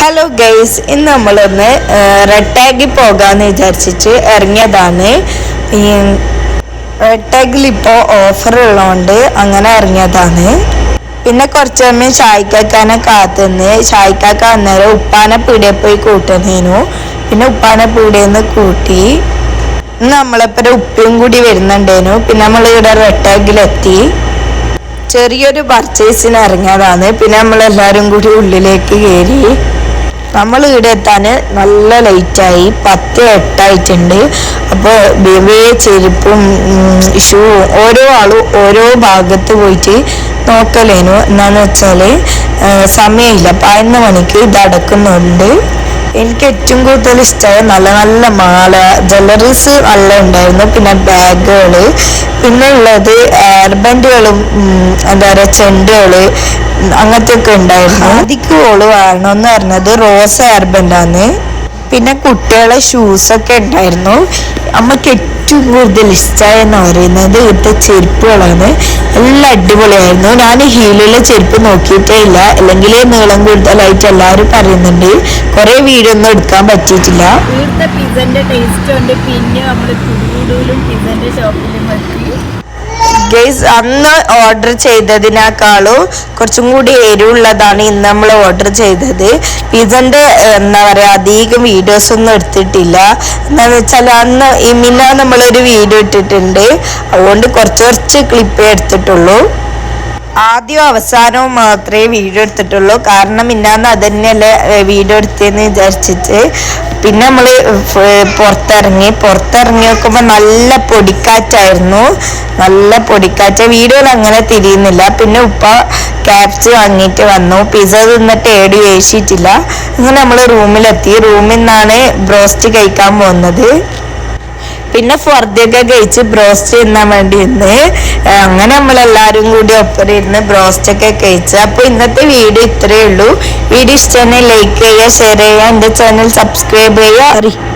Hello guys ഇന്ന് നമ്മളൊന്ന് red ടാഗിൽ പോകാമെന്ന് വിചാരിച്ചിട്ട് ഇറങ്ങിയതാണ്. ഈ റെഡ് ടാഗിൽ ഇപ്പോൾ ഓഫർ ഉള്ളതുകൊണ്ട് അങ്ങനെ ഇറങ്ങിയതാണ്. പിന്നെ കുറച്ച് സമയം ചായക്കാക്കാനെ കാത്തുനിന്ന് ഷായിക്കാക്ക അന്നേരം ഉപ്പാനെ പീടിയെ പോയി കൂട്ടുന്നതിനു പിന്നെ ഉപ്പാനെ പീടിയിൽ നിന്ന് കൂട്ടി നമ്മളെപ്പം ഉപ്പയും കൂടി വരുന്നുണ്ടേനു. പിന്നെ നമ്മൾ ഇവിടെ റെഡ് ടാഗിലെത്തി ചെറിയൊരു പർച്ചേസിന് ഇറങ്ങിയതാണ്. പിന്നെ നമ്മൾ എല്ലാവരും കൂടി ഉള്ളിലേക്ക് കയറി നമ്മൾ ഇവിടെ എത്താൻ നല്ല ലേറ്റായി പത്ത് എട്ടായിട്ടുണ്ട്. അപ്പോൾ ബേബേ ചെരുപ്പും ഷൂവും ഓരോ ആളും ഓരോ ഭാഗത്ത് പോയിട്ട് നോക്കലേനു. എന്താണെന്ന് വെച്ചാൽ സമയമില്ല. പതിനൊന്ന് മണിക്ക് ഇത് അടക്കുന്നുണ്ട്. എനിക്ക് ഏറ്റവും കൂടുതൽ ഇഷ്ടമായ നല്ല നല്ല മാല ജ്വല്ലറീസ് നല്ല ഉണ്ടായിരുന്നു. പിന്നെ ബാഗുകൾ പിന്നെ ഉള്ളത് എയർബൻഡുകളും എന്താ പറയുക ചെണ്ടുകൾ. അങ്ങനത്തെ ഒക്കെ ഉണ്ടായിരുന്നു. അതിക്ക് ഓൾ വാങ്ങണമെന്ന് പറഞ്ഞത് റോസ് എയർബൻഡാണ് പിന്നെ കുട്ടികളെ ഒക്കെ ഉണ്ടായിരുന്നു. അമ്മയ്ക്ക് ഏറ്റവും കൂടുതൽ ഇഷ്ടമായെന്ന് പറയുന്നത് ഇവിടുത്തെ ചെരുപ്പുകളാണ്. എല്ലാം അടിപൊളിയായിരുന്നു. ഞാൻ ഹീലുള്ള ചെരുപ്പ് നോക്കിയിട്ടേ ഇല്ല. അല്ലെങ്കിൽ നീളം കൂടുതലായിട്ട് എല്ലാവരും പറയുന്നുണ്ട്. കുറേ വീഡിയോ ഒന്നും എടുക്കാൻ പറ്റിയിട്ടില്ല. ഇവിടുത്തെ പിസന്റെ ടേസ്റ്റ് ഉണ്ട്. പിന്നെ നമ്മൾ കുടുകൂടൂലും പിസന്റെ ഷോപ്പിലും എത്തി ഗൈസ് അന്ന് ഓർഡർ ചെയ്തതിനേക്കാളും കുറച്ചും കൂടി എരിവുള്ളതാണ് ഇന്ന് നമ്മൾ ഓർഡർ ചെയ്തത്. പിസന്റെ എന്താ പറയാ അധികം വീഡിയോസ് ഒന്നും എടുത്തിട്ടില്ല. എന്താന്ന് വെച്ചാൽ അന്ന് ഈ മിന്ന നമ്മളൊരു വീഡിയോ ഇട്ടിട്ടുണ്ട്. അതുകൊണ്ട് കുറച്ച് കുറച്ച് ക്ലിപ്പേ എടുത്തിട്ടുള്ളൂ. ആദ്യവും അവസാനവും മാത്രമേ വീഡിയോ എടുത്തിട്ടുള്ളൂ. കാരണം ഇന്നാന്ന് അത് തന്നെയല്ലേ വീഡിയോ എടുത്തതെന്ന് വിചാരിച്ചിട്ട്. പിന്നെ നമ്മൾ പുറത്തിറങ്ങി പുറത്തിറങ്ങി നോക്കുമ്പോൾ നല്ല പൊടിക്കാറ്റായിരുന്നു. നല്ല പൊടിക്കാറ്റ്. വീഡിയോയിൽ അങ്ങനെ തിരിയുന്നില്ല. പിന്നെ ഉപ്പ ക്യാപ്സ് വാങ്ങിയിട്ട് വന്നു. പിസ തിന്നിട്ട് ഏടി വേശിയിട്ടില്ല അങ്ങനെ നമ്മൾ റൂമിലെത്തി. റൂമിൽ നിന്നാണ് ബ്രോസ്റ്റ് കഴിക്കാൻ പോകുന്നത്. പിന്നെ ഫർദയൊക്കെ കഴിച്ച് ബ്രോസ്റ്റ് തിന്നാൻ വേണ്ടി ഇന്ന് അങ്ങനെ നമ്മളെല്ലാവരും കൂടി ഒപ്പം ഇരുന്ന് ബ്രോസ്റ്റ് ഒക്കെ കഴിച്ച്. അപ്പോൾ ഇന്നത്തെ വീഡിയോ ഇത്രയേ ഉള്ളൂ. വീഡിയോ ഇഷ്ടമായി ലൈക്ക് ചെയ്യുക ഷെയർ ചെയ്യുക എന്റെ ചാനൽ സബ്സ്ക്രൈബ് ചെയ്യുക.